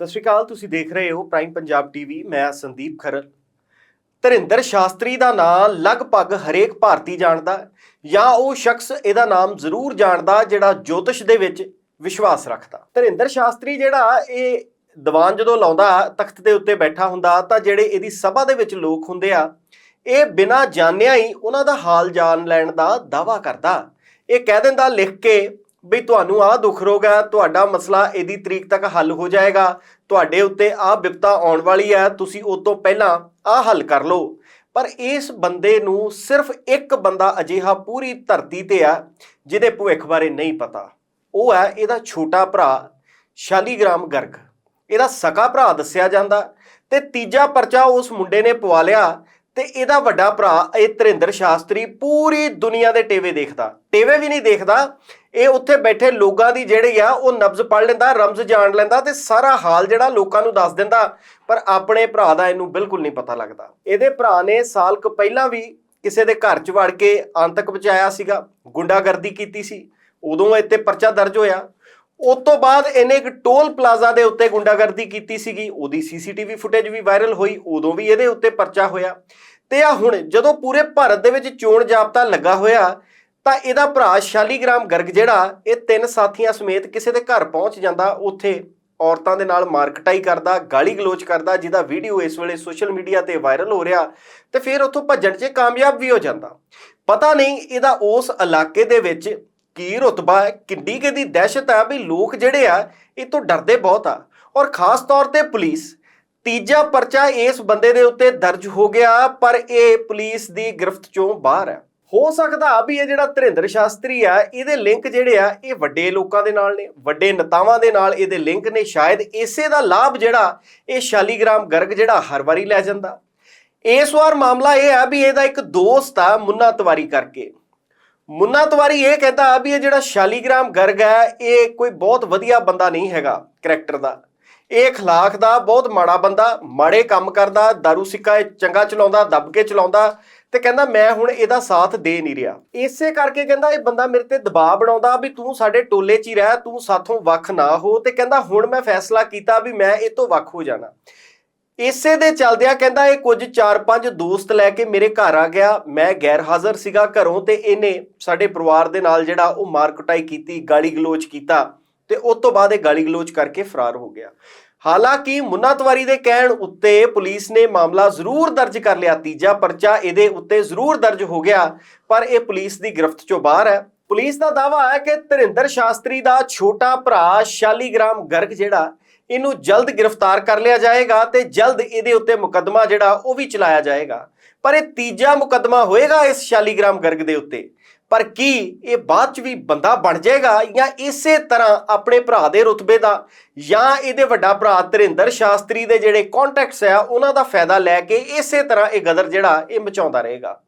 ਸਤਿ ਸ਼੍ਰੀ ਅਕਾਲ, ਤੁਸੀਂ ਦੇਖ ਰਹੇ ਹੋ ਪ੍ਰਾਈਮ ਪੰਜਾਬ ਟੀਵੀ ਮੈਂ ਸੰਦੀਪ ਖਰਲ। ਧਰਿੰਦਰ ਸ਼ਾਸਤਰੀ ਦਾ ਨਾਮ ਲਗਭਗ ਹਰੇਕ ਭਾਰਤੀ ਜਾਣਦਾ ਜਾਂ ਉਹ ਸ਼ਖਸ ਇਹਦਾ ਨਾਮ ਜ਼ਰੂਰ ਜਾਣਦਾ ਜਿਹੜਾ ਜੋਤਿਸ਼ ਦੇ ਵਿੱਚ ਵਿਸ਼ਵਾਸ ਰੱਖਦਾ। ਧਰਿੰਦਰ ਸ਼ਾਸਤਰੀ ਜਿਹੜਾ ਇਹ ਦੀਵਾਨ ਜਦੋਂ ਲਾਉਂਦਾ, ਤਖਤ ਦੇ ਉੱਤੇ ਬੈਠਾ ਹੁੰਦਾ, ਤਾਂ ਜਿਹੜੇ ਇਹਦੀ ਸਭਾ ਦੇ ਵਿੱਚ ਲੋਕ ਹੁੰਦੇ ਆ, ਇਹ ਬਿਨਾਂ ਜਾਣਿਆ ਹੀ ਉਹਨਾਂ ਦਾ ਹਾਲ ਜਾਣ ਲੈਣ ਦਾ ਦਾਵਾ ਕਰਦਾ। ਇਹ ਕਹਿ ਦਿੰਦਾ, ਲਿਖ ਕੇ ਵੀ ਤੁਹਾਨੂੰ ਆਹ ਦੁੱਖ ਰੋਗ ਹੈ, ਤੁਹਾਡਾ ਮਸਲਾ ਇਹਦੀ ਤਰੀਕ ਤੱਕ ਹੱਲ ਹੋ ਜਾਏਗਾ। ਤੁਹਾਡੇ ਉੱਤੇ ਆਹ ਵਿਪਤਾ ਆਉਣ ਵਾਲੀ ਹੈ, ਤੁਸੀਂ ਉਸ ਤੋਂ ਪਹਿਲਾਂ ਆਹ ਹੱਲ ਕਰ ਲਓ। ਪਰ ਇਸ ਬੰਦੇ ਨੂੰ ਸਿਰਫ ਇੱਕ ਬੰਦਾ ਅਜਿਹਾ ਪੂਰੀ ਧਰਤੀ ਤੇ ਆ ਜਿਹਦੇ ਭਵਿੱਖ ਬਾਰੇ ਨਹੀਂ ਪਤਾ। ਉਹ ਹੈ ਇਹਦਾ ਛੋਟਾ ਭਰਾ, ਸ਼ਾਲੀਗ੍ਰਾਮ ਗਰਗ। ਇਹਦਾ ਸਕਾ ਭਰਾ ਦੱਸਿਆ ਜਾਂਦਾ। ਤੇ ਤੀਜਾ ਪਰਚਾ ਉਸ ਮੁੰਡੇ ਨੇ ਪਵਾ ਲਿਆ ਤੇ ਇਹਦਾ ਵੱਡਾ ਭਰਾ ਇਹ ਧਰਿੰਦਰ ਸ਼ਾਸਤਰੀ ਪੂਰੀ ਦੁਨੀਆ ਦੇ ਟੇਵੇ ਦੇਖਦਾ। ਟੇਵੇ ਵੀ ਨਹੀਂ ਦੇਖਦਾ, ਇਹ ਉੱਥੇ ਬੈਠੇ ਲੋਕਾਂ ਦੀ ਜਿਹੜੀ ਆ, ਉਹ ਨਬਜ਼ ਪੜ ਲੈਂਦਾ, ਰਮਜ਼ ਜਾਣ ਲੈਂਦਾ ਤੇ ਸਾਰਾ ਹਾਲ ਜਿਹੜਾ ਲੋਕਾਂ ਨੂੰ ਦੱਸ ਦਿੰਦਾ, ਪਰ ਆਪਣੇ ਭਰਾ ਦਾ ਇਹਨੂੰ ਬਿਲਕੁਲ ਨਹੀਂ ਪਤਾ ਲੱਗਦਾ। ਇਹਦੇ ਭਰਾ ਨੇ ਸਾਲ ਕੁ ਪਹਿਲਾਂ ਵੀ ਕਿਸੇ ਦੇ ਘਰ 'ਚ ਵੜ ਕੇ ਅੰਤਕ ਪਹੁੰਚਾਇਆ ਸੀਗਾ, ਗੁੰਡਾਗਰਦੀ ਕੀਤੀ ਸੀ। ਉਦੋਂ ਇੱਥੇ ਪਰਚਾ ਦਰਜ ਹੋਇਆ। ਉਸ ਤੋਂ ਬਾਅਦ ਇਹਨੇ ਇੱਕ ਟੋਲ ਪਲਾਜ਼ਾ ਦੇ ਉੱਤੇ ਗੁੰਡਾਗਰਦੀ ਕੀਤੀ ਸੀਗੀ, ਉਹਦੀ ਸੀਸੀਟੀਵੀ ਫੁਟੇਜ ਵੀ ਵਾਇਰਲ ਹੋਈ, ਉਦੋਂ ਵੀ ਇਹਦੇ ਉੱਤੇ ਪਰਚਾ ਹੋਇਆ। ਤੇ ਆ ਹੁਣ ਜਦੋਂ ਪੂਰੇ ਭਾਰਤ ਦੇ ਵਿੱਚ ਚੋਣ ਜਾਬਤਾ ਲੱਗਾ ਹੋਇਆ, ਤਾਂ ਇਹਦਾ ਭਰਾ ਸ਼ਾਲੀਗ੍ਰਾਮ ਗਰਗ ਜਿਹੜਾ, ਇਹ ਤਿੰਨ ਸਾਥੀਆਂ ਸਮੇਤ ਕਿਸੇ ਦੇ ਘਰ ਪਹੁੰਚ ਜਾਂਦਾ, ਉੱਥੇ ਔਰਤਾਂ ਦੇ ਨਾਲ ਮਾਰਕਟਾਈ ਕਰਦਾ, ਗਾਲੀ ਗਲੋਚ ਕਰਦਾ, ਜਿਹਦਾ ਵੀਡੀਓ ਇਸ ਵੇਲੇ ਸੋਸ਼ਲ ਮੀਡੀਆ ਤੇ ਵਾਇਰਲ ਹੋ ਰਿਹਾ, ਤੇ ਫਿਰ ਉੱਥੋਂ ਭੱਜਣ 'ਚ ਕਾਮਯਾਬ ਵੀ ਹੋ ਜਾਂਦਾ। ਪਤਾ ਨਹੀਂ ਇਹਦਾ ਉਸ ਇਲਾਕੇ ਦੇ ਵਿੱਚ ਕੀ ਰੁਤਬਾ ਹੈ, ਕਿੱਡੀ ਕੇ ਦੀ ਦਹਿਸ਼ਤ ਆ ਵੀ ਲੋਕ ਜਿਹੜੇ ਆ, ਇਹ ਤੋਂ ਡਰਦੇ ਬਹੁਤ ਆ। ਔਰ ਖਾਸ ਤੌਰ ਤੇ ਪੁਲਿਸ, ਤੀਜਾ ਪਰਚਾ ਇਸ ਬੰਦੇ ਦੇ ਉੱਤੇ ਦਰਜ ਹੋ ਗਿਆ, ਪਰ ਇਹ ਪੁਲਿਸ ਦੀ ਗ੍ਰਿਫਤ ਚੋਂ ਬਾਹਰ ਹੈ। ਹੋ ਸਕਦਾ ਵੀ ਇਹ ਜਿਹੜਾ ਧਰਿੰਦਰ ਸ਼ਾਸਤਰੀ ਆ, ਇਹਦੇ ਲਿੰਕ ਜਿਹੜੇ ਆ, ਇਹ ਵੱਡੇ ਲੋਕਾਂ ਦੇ ਨਾਲ ਨੇ, ਵੱਡੇ ਨੇਤਾਵਾਂ ਦੇ ਨਾਲ ਇਹਦੇ ਲਿੰਕ ਨੇ। ਸ਼ਾਇਦ ਇਸੇ ਦਾ ਲਾਭ ਜਿਹੜਾ, ਇਹ ਸ਼ਾਲੀਗ੍ਰਾਮ ਗਰਗ ਜਿਹੜਾ ਹਰ ਵਾਰੀ ਲੈ ਜਾਂਦਾ। ਇਸ ਵਾਰ ਮਾਮਲਾ ਇਹ ਆ ਵੀ ਇਹਦਾ ਇੱਕ ਦੋਸਤ ਆ, ਮੁੰਨਾ ਤਵਾਰੀ ਕਰਕੇ। ਮੁੰਨਾ ਤਵਾਰੀ ਇਹ ਕਹਿੰਦਾ ਵੀ ਇਹ ਜਿਹੜਾ ਸ਼ਾਲੀਗ੍ਰਾਮ ਗਰਗ ਹੈ, ਇਹ ਕੋਈ ਬਹੁਤ ਵਧੀਆ ਬੰਦਾ ਨਹੀਂ ਹੈਗਾ ਕੈਰੈਕਟਰ ਦਾ। ਇਹ ਖਲਾਕ ਦਾ ਬਹੁਤ ਮਾੜਾ ਬੰਦਾ, ਮਾੜੇ ਕੰਮ ਕਰਦਾ, दारू ਸਿੱਕਾ ਇਹ ਚੰਗਾ ਚਲਾਉਂਦਾ, ਦੱਬ ਕੇ ਚਲਾਉਂਦਾ ਤੇ ਕਹਿੰਦਾ ਮੈਂ ਹੁਣ ਇਹਦਾ ਸਾਥ ਦੇ ਨਹੀਂ ਰਿਹਾ। ਇਸੇ ਕਰਕੇ ਕਹਿੰਦਾ ਇਹ ਬੰਦਾ ਮੇਰੇ ਤੇ ਦਬਾਅ ਬਣਾਉਂਦਾ ਵੀ ਤੂੰ ਸਾਡੇ ਟੋਲੇ 'ਚ ਹੀ ਰਹਿ, ਤੂੰ ਸਾਥੋਂ ਵੱਖ ਨਾ ਹੋ ਤੇ ਕਹਿੰਦਾ ਹੁਣ ਮੈਂ ਫੈਸਲਾ ਕੀਤਾ ਵੀ ਮੈਂ ਇਹ ਤੋਂ ਵੱਖ ਹੋ ਜਾਣਾ। ਇਸੇ ਦੇ ਚਲਦਿਆਂ ਕਹਿੰਦਾ ਇਹ ਕੁਝ 4-5 ਦੋਸਤ ਲੈ ਕੇ ਮੇਰੇ ਘਰ ਆ ਗਿਆ। ਮੈਂ ਗੈਰ ਹਾਜ਼ਰ ਸੀਗਾ ਘਰੋਂ ਤੇ ਇਹਨੇ ਸਾਡੇ ਪਰਿਵਾਰ ਦੇ ਨਾਲ ਜਿਹੜਾ ਉਹ ਮਾਰਕਟਾਈ ਕੀਤੀ, ਗਾਲੀ ਗਲੋਚ ਕੀਤਾ ਤੇ ਉਸ ਤੋਂ ਬਾਅਦ ਇਹ ਗਾਲੀ ਗਲੋਚ ਕਰਕੇ ਫਰਾਰ ਹੋ ਗਿਆ। ਹਾਲਾਂਕਿ ਮੁੰਨਾ ਤਵਾਰੀ ਦੇ ਕਹਿਣ ਉੱਤੇ ਪੁਲਿਸ ਨੇ ਮਾਮਲਾ ਜ਼ਰੂਰ ਦਰਜ ਕਰ ਲਿਆ। ਤੀਜਾ ਪਰਚਾ ਇਹਦੇ ਉੱਤੇ ਜ਼ਰੂਰ ਦਰਜ ਹੋ ਗਿਆ, ਪਰ ਇਹ ਪੁਲਿਸ ਦੀ ਗ੍ਰਿਫਤ ਚੋਂ ਬਾਹਰ ਹੈ। ਪੁਲਿਸ ਦਾ ਦਾਵਾ ਹੈ ਕਿ ਧਰਿੰਦਰ ਸ਼ਾਸਤਰੀ ਦਾ ਛੋਟਾ ਭਰਾ ਸ਼ਾਲੀਗ੍ਰਾਮ ਗਰਗ ਜਿਹੜਾ ਇਹਨੂੰ ਜਲਦ ਗ੍ਰਿਫਤਾਰ ਕਰ ਲਿਆ ਜਾਏਗਾ ਤੇ ਜਲਦ ਇਹਦੇ ਉੱਤੇ ਮੁਕੱਦਮਾ ਜਿਹੜਾ ਉਹ ਵੀ ਚਲਾਇਆ ਜਾਏਗਾ। ਪਰ ਇਹ ਤੀਜਾ ਮੁਕੱਦਮਾ ਹੋਏਗਾ ਇਸ ਸ਼ਾਲੀਗ੍ਰਾਮ ਗਰਗ ਦੇ ਉੱਤੇ। ਪਰ ਕੀ ਇਹ ਬਾਅਦ ਚ ਵੀ ਬੰਦਾ ਬਣ ਜਾਏਗਾ ਜਾਂ ਇਸੇ ਤਰ੍ਹਾਂ ਆਪਣੇ ਭਰਾ ਦੇ ਰੁਤਬੇ ਦਾ ਜਾਂ ਇਹਦੇ ਵੱਡਾ ਭਰਾ ਧਰਿੰਦਰ ਸ਼ਾਸਤਰੀ ਦੇ ਜਿਹੜੇ ਕੰਟੈਕਟਸ ਆ, ਉਹਨਾਂ ਦਾ ਫਾਇਦਾ ਲੈ ਕੇ ਇਸੇ ਤਰ੍ਹਾਂ ਇਹ ਗਦਰ ਜਿਹੜਾ ਇਹ ਮਚਾਉਂਦਾ ਰਹੇਗਾ।